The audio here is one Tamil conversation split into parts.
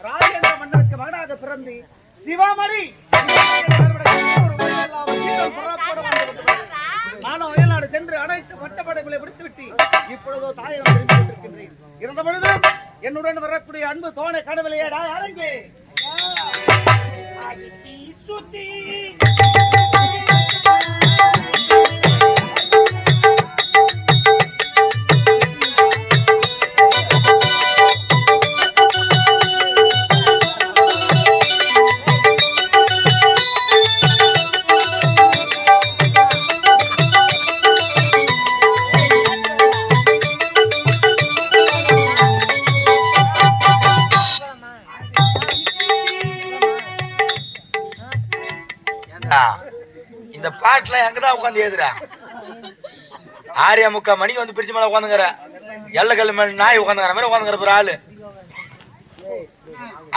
ராஜேந்திர மன்னருக்கு மகனாக பிறந்து சிவாமணி சென்று அனைத்து பட்டப்படைகளை விடுத்துவிட்டு இப்பொழுதோ தாயகம் இருக்கின்றேன் இருந்த பொழுதும் என்னுடன் வரக்கூடிய அன்பு தோனை கடவுளையே அரங்கே. சுத்தி. இந்த பாட்டுல எங்கதான் உட்காந்து ஏதுடா ஆரியா முக்கா மணிக்கு வந்து பிரிச்சு மேல உட்காந்துங்கிற. எல்லக்கல் மேல நாய் உட்காந்துங்கிற மாதிரி உட்காந்துங்கிற ஒரு ஆளு.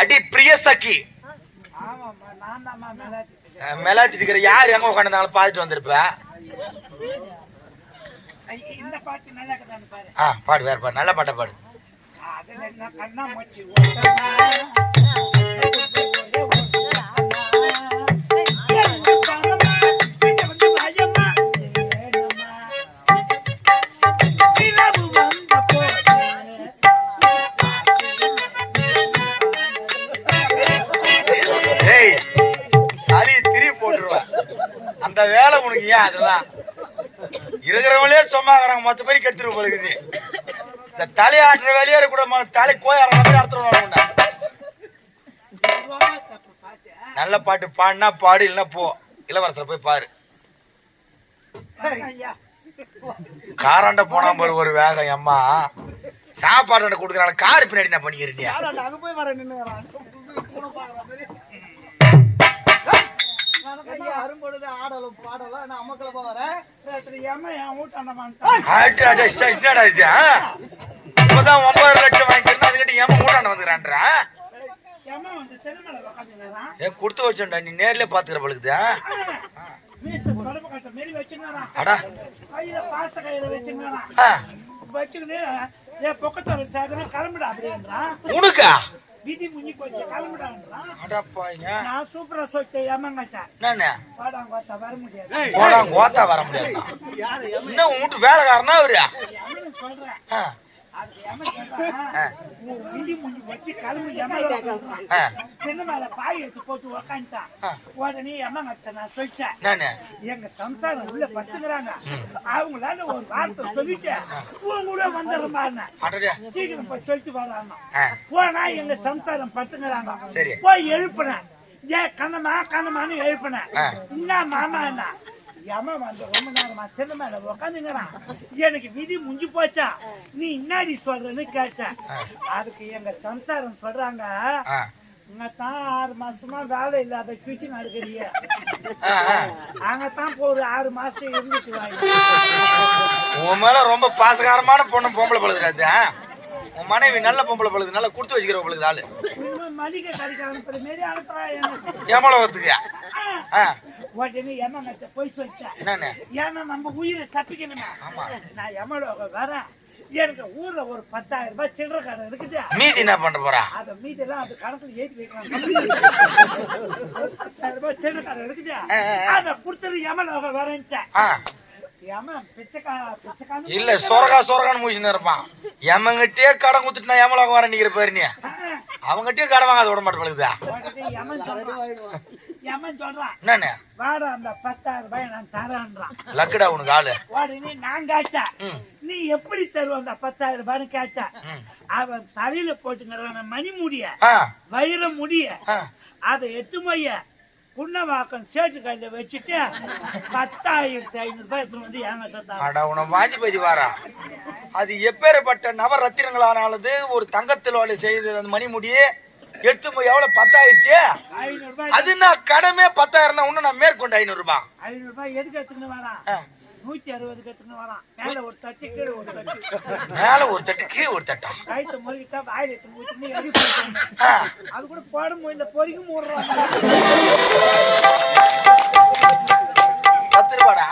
அடி பிரிய சக்கி. மெலாத்திட்டு இருக்கிற யார் எங்க உட்காந்துருந்தாங்களோ பார்த்துட்டு வந்திருப்ப. இந்த பாட்டு நல்லா ஆ பாடு வேற பாடு. நல்ல பாட்டை பாடு. அந்த வேலை உனக்கு ஏன் அதெல்லாம்? இருக்கிறவங்களே சும்மாங்கிறாங்க மொத்த பேருக்கு எடுத்துட்டு போலுக்குது. இந்த தலையாட்டுற வேலையே கூட தலை கோயாடுற மாதிரி அடுத்துருவாங்க நல்ல பாட்டு பாடினா பாடு இல்லைன்னா போ. இளவரசர் போய் பாரு. காராண்ட போனா பாரு ஒரு வேகம் அம்மா. சாப்பாடு கொடுக்குறாங்க கார் பின்னாடி நான் பண்ணிக்கிறீங்க அரும்பொழுது ஆடலும் பாடலும் நான் அம்மக்களப்பா வரேன் என்னடா இது? இப்பதான் ஒன்பது லட்சம் வாங்கிக்கிறேன் அதுக்கிட்ட ஏமா மூட்டாண்ட வந்துக்கிறான்றா ஏம்மா வந்து தெருமேல உக்காந்துக்கிறான்? ஏன் கொடுத்து வச்சோம்டா நீ நேர்லயே பாத்துக்கிற பழுக்குது. அடா. வச்சுக்கிட்டு, பொக்கத்தோட சேகரா கிளம்புடா அப்படின்றான். உனக்கா? விதி முன்னி போச்சு கிளம்புடான்றான். அடப்பாங்க நான் சூப்பரா சொல்லிட்டேன் ஏமாங்கட்டேன் என்னண்ணே பாடாங்கோத்தா வர முடியாது போடா கோத்தா வர முடியாது என்ன உன் வீட்டு வேலைக்காரனா அவரு சொல்றேன் விதி முன்னி வச்சு ஆ, சின்ன மேல பாய் எடுத்து போட்டு உக்காந்துட்டான். உடனே எமங்கட்ட நான் சொல்லிட்டேன். எங்க சம்சாரம் உள்ள பத்துக்கிறாங்க அவங்களால ஒரு வார்த்தை சொல்லிட்டு உன் கூட வந்துடுறேன் அடடே. சீக்கிரம் போய் சொல்லிட்டு வராங்க போனா எங்க சம்சாரம் பத்துக்கிறாங்க. போய் எழுப்புனேன். ஏன் கண்ணமா கண்ணமான்னு எழுப்புனேன். என்ன மாமா என்ன? யம வந்து ரொம்ப நேரமா சின்ன மேல உக்காந்துங்கிறான் எனக்கு விதி முடிஞ்சு போச்சா? நீ என்னடி சொல்றன்னு கேட்டேன். அதுக்கு எங்க சம்சாரம் சொல்றாங்க ஆ, தான் ஆறு மாசமா வேலை இல்லாத சுத்தி நடக்கிறீங்க. அங்கத்தான் ஒரு ஆறு மாசம் இருந்துட்டு வாங்க. உன் மேல ரொம்ப பாசகாரமான பொண்ணு பொம்பளை பழுதுடாது உன் மனைவி நல்ல பொம்பளை பழுது நல்லா கொடுத்து வச்சுக்கிற பொழுது ஆளு. மளிகை கடைக்கு அனுப்புற மாரி அனுப்புறா எனக்கு. ஏமலவத்துக்கு ஆ. உடனே எமங்கட்ட போய் சொல்லிட்டேன் ஏன்னா நம்ம உயிரை தப்பிக்கணுமே. நான் எமலோக வரேன். எனக்கு ஊர்ல ஒரு பத்தாயிரம் ரூபாய் சில்லற கடை இருக்குது. மீதி என்ன பண்ற போறா? அத மீதெல்லாம் அது கணக்குல ஏத்தி வைக்கலாம். பத்தாயிரம் ரூபாய் சில்லற கடை இருக்குது. அத கொடுத்துட்டு எமலோக வரேன்ட்டேன் இல்ல சொரகா சொரகான்னு மூச்சுன்னு இருப்பான். எமங்கிட்டே கடன் குத்துட்டு நான் எமலோகம் வர நிக்கிற பேரு நீ. அவங்ககிட்டயே கடன் வாங்காத விட மாட்டேன் எமன் சொல்றான் என்னண்ணே? வாடா அந்த பத்தாயிரம் ரூபாய் நான் தரேன்றான். லக்குடா உனக்கு ஆளு. உடனே நான் கேட்டேன். நீ எப்படி தருவ அந்த பத்தாயிரம் ரூபாய்னு கேட்டேன். அவன் தலையில போட்டுங்கிறான மணி முடிய வயிற முடிய. அதை எட்டு மைய புண்ணவாக்கம் சேட்டு கையில வச்சுட்டு பத்தாயிரத்தி ஐநூறு ரூபாய் வந்து அட உன வாஞ்சி பதி வாரா அது எப்பேற்பட்ட நவரத்தினங்களானது ஒரு தங்கத்தில் செய்தது அந்த மணிமுடியே எடுத்து போய் எவ்வளவு? பத்தாயிரத்தி? அது நான் கடமே பத்தாயிரம் இன்னும் நான் மேற்கொண்டு ஐநூறு ரூபாய் ஐநூறு ரூபாய் எதுக்கு எடுத்துன்னு வரான். நூத்தி அறுபதுக்கு எடுத்துன்னு வரான் மேல ஒரு தட்டு கீழே ஒரு தட்டு. மேல ஒரு தட்டு கீழே ஒரு தட்டா? வாயில எடுத்து ஆ. அது கூட போட முடியல பொறிக்க மூடுறாங்க பத்து ரூபாடா?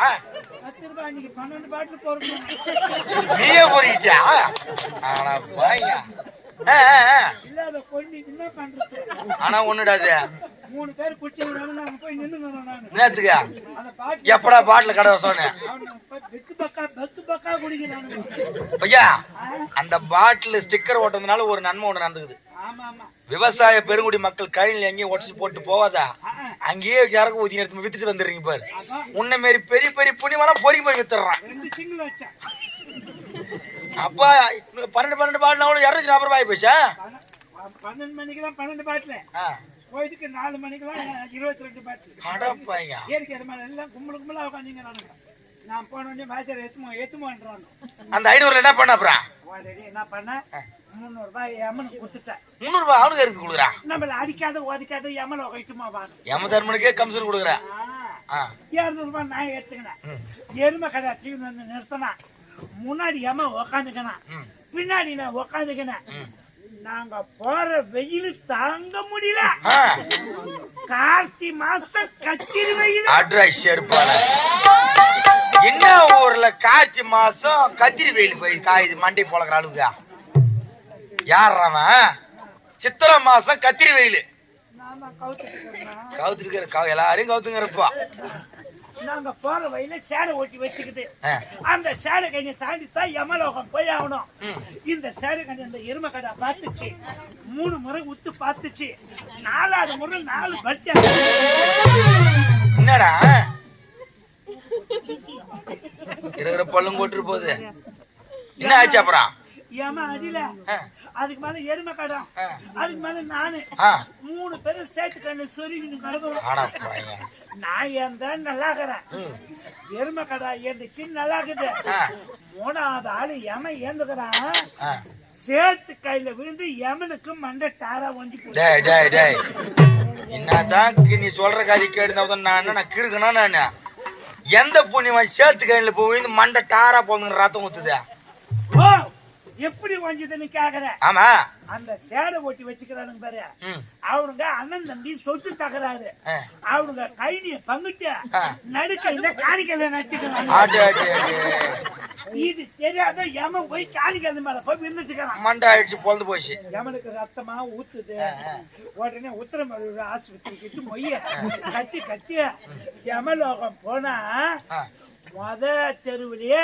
பத்து ரூபாய் இன்னைக்கு பன்னெண்டு பாட்டில் போறோம் நீயே பொறிக்கிட்டியா? ஆனா ஆ, கொண்டு என்ன பண்றது. ஆனா ஒண்ணுடாது மூணு பேர் குடிச்சவங்க நாங்க போய் நின்னுங்கிறோம் நானு என்னத்துக்கு? அந்த பாட்டி எப்படா பாட்டில் கடை சொன்னேன் பெக்கு அந்த பாட்டில் ஸ்டிக்கர் ஓட்டுறதுனால ஒரு நன்மை ஒண்ணு நடந்துக்குது. விவசாய பெருங்குடி மக்கள் கையில் எங்கேயும் உடச்சி போட்டு போவாதா. அங்கேயே யாருக்கும் ஊதி எடுத்து வித்துட்டு வந்துடுறீங்க பாரு. உன்னை மாரி பெரிய பெரிய புண்ணியமெல்லாம் பொறிக்கு போய் வச்சேன் அப்பா பன்னெண்டு பன்னெண்டு பாட்டில் கூட இரநூத்தி நாற்பது ரூபாய் போச்சா? பன்னெண்டு மணிக்கு தான் பன்னெண்டு பாட்டில். போயிதுக்கு நாலு மணிக்கு தான் இருபத்தி ரெண்டு பாட்டில் மாதிரி எல்லாம் கும்பல் கும்பலா உட்காந்துங்க நானுங்க நான் போன உடனே மேஜர் எத்துமோ எத்துமோன்றான் அந்த ஐநூறுல என்ன பண்ண அப்புறம்? உடனே என்ன பண்ண? முந்நூறு ரூபாய் எமனுக்கு கொடுத்துட்டேன். முந்நூறு ரூபாய் அவனுக்கு கொடுக்குறான் நம்மள அடிக்காத ஒதுக்காத எமன் வைக்குமா யம தர்மனுக்கே கமிஷன் ரூபாய் நான் எடுத்துக்கினேன். எருமை கடை வந்து நிறுத்தினா முன்னாடி எம உக்காந்துக்கினான். பின்னாடி நான் உக்காந்துக்கினேன். நாங்க போற வெயில் தாங்க முடியல. கார்த்தி மாசம் கத்திரி வெயில். அட்ரஸ் செருப்பால என்ன ஊர்ல கார்த்தி மாசம் கத்திரி வெயில் போய் காயுது மண்டை பொழக்கிற அளவுக்கு யார் அவன்? சித்திரை மாசம் கத்திரி வெயில். நாம கவுத்துக்கிட்டோம்னா கவுத்துருக்கிற கவு எல்லாரையும் கவுத்துங்கிறப்பா. நாங்க போற வழியில சேடை ஓட்டி வச்சுக்கிட்டு. அந்த சேடை கண்ணியை தாண்டி தான் யமலோகம் போய் ஆகணும். இந்த சேடை கண்ணி அந்த எருமை கடை பார்த்துச்சு. மூணு முறை உத்து பார்த்துச்சு. நாலாவது முறை நாலு பட்டி என்னடா? இருக்கிற பல்லும் கொட்டுரு போகுது என்ன ஆச்சு அப்புறம்? ஏமா அடியில. அதுக்கு மேல எருமை கடை. ஆ. அதுக்கு மேல நானு. மூணு பேரும் சேர்த்து கண்ணு சொருகின்னு போறீங்க நான் ஏன் நல்லா இருக்கிறேன். எருமை கடை ஏந்துச்சு நல்லா இருக்குது. மூணாவது ஆளு எம ஏந்துக்கிறான்? ஆ. சேத்து கையில விழுந்து எமனுக்கு மண்டை டாரா ஒஞ்சி என்னதான் நீ சொல்ற கதை கேட்டு நான் நான் கிறுக்கணும் நான்? எந்த புண்ணியவன் சேர்த்து கையில போய் மண்டை டாரா போகுதுங்க ரத்தம் ஊத்துது? எப்படி ஒஞ்சுதுன்னு கேக்குற ஆமா அந்த சேடை ஓட்டி வச்சுக்கிறானுங்க பாரு. அவனுங்க அண்ணன் தம்பி சொத்து தகராறு. அவனுங்க கைதிய பங்குட்டு ஆ. நடுக்கையில காணிக்கையில நச்சுக்கிறாங்க. இது தெரியாத எமன் போய் காணிக்கை மேல போய் விழுந்துச்சுக்கிறான் மண்டை ஆயிடுச்சு பொழுது போச்சு எமனுக்கு ரத்தமா ஊத்துது உடனே உத்தரமல்லூர் ஆஸ்பத்திரிக்கு மொய்ய கத்தி கத்தி யமலோகம் போனா. முத தெருவுலயே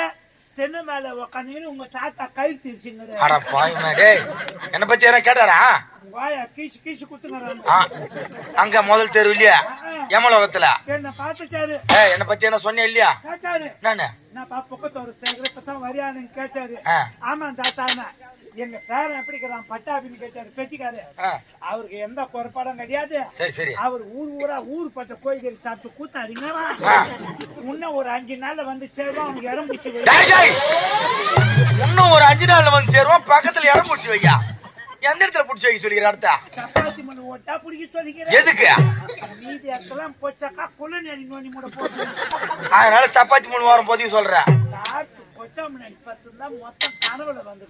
தென்னை மேல உக்காந்துன்னு உங்க தாத்தா கை தீர்ச்சிங்கிறது அட பாயுமா டேய் என்ன பத்தி என்ன கேட்டாரா? வாயா கீசு கீசு குத்துங்கிறாங்க ஆ. அங்க முதல் தெரு இல்லையா? யமலோகத்துல என்ன பார்த்துட்டாரு. ஏய் என்ன பத்தி என்ன சொன்னேன் இல்லையா? கேட்டாரு. நானு நான் பக்கத்து ஒரு சேகரப்பதான் வரியானுன்னு கேட்டாரு. ஆ. ஆமா தாத்தாண்ணா எங்க பேரன் எப்படி இருக்கிறான்? பட்டாபின்னு கேட்டாரு. பெட்டிக்காரு. அவருக்கு எந்த குறைபாடும் கிடையாது. சரி சரி. அவர் ஊர் ஊரா ஊர் பட்ட கோயில்கள் சாப்பிட்டு கூத்தாடிங்களா ஆ. இன்னும் ஒரு அஞ்சு நாள்ல வந்து சேரும் அவனுக்கு இடம் பிடிச்சி. இன்னும் ஒரு அஞ்சு நாள்ல வந்து சேருவோம். பக்கத்துல இடம் பிடிச்சி வையா. எந்த இடத்துல பிடிச்சி வைக்க சொல்லிக்கிற அடுத்த சப்பாத்தி மண் ஓட்டா பிடிக்க சொல்லிக்கிறேன் எதுக்கு? மீதி இடத்தெல்லாம் போச்சாக்கா குள்ளநேரி நோண்டி மூட போட்டு அதனால சப்பாத்தி மூணு வாரம் போதையும் சொல்றேன். கனவுல வந்து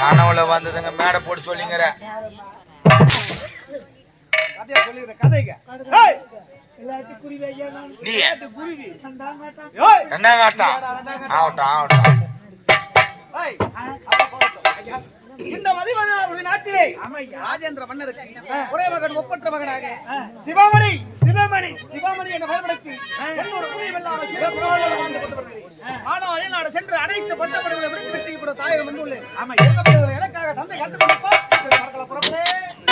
கனவுல வந்ததுங்க மேடை போட்டு சொல்லிங்கிற. ரெண்டாம் ஆகட்டும் ஆகட்டும். இந்த மதிவதனாருடைய நாட்டிலே ராஜேந்திர மன்னருக்கு ஒரே மகன் ஒப்பற்ற மகனாக சிவமணி. சிவமணி. சிவமணி என்ற பயன்படுத்தி ஒரு புரியவில்லாமல் சிவபுரோடு வாழ்ந்து கொண்டு வருகிறேன் ஆனால் அயல்நாடு சென்று அனைத்து பட்டப்படிகளை விடுத்து விட்டு இப்போது தாயகம் வந்துள்ளேன் எனக்காக தந்தை கண்டு கொடுப்போம்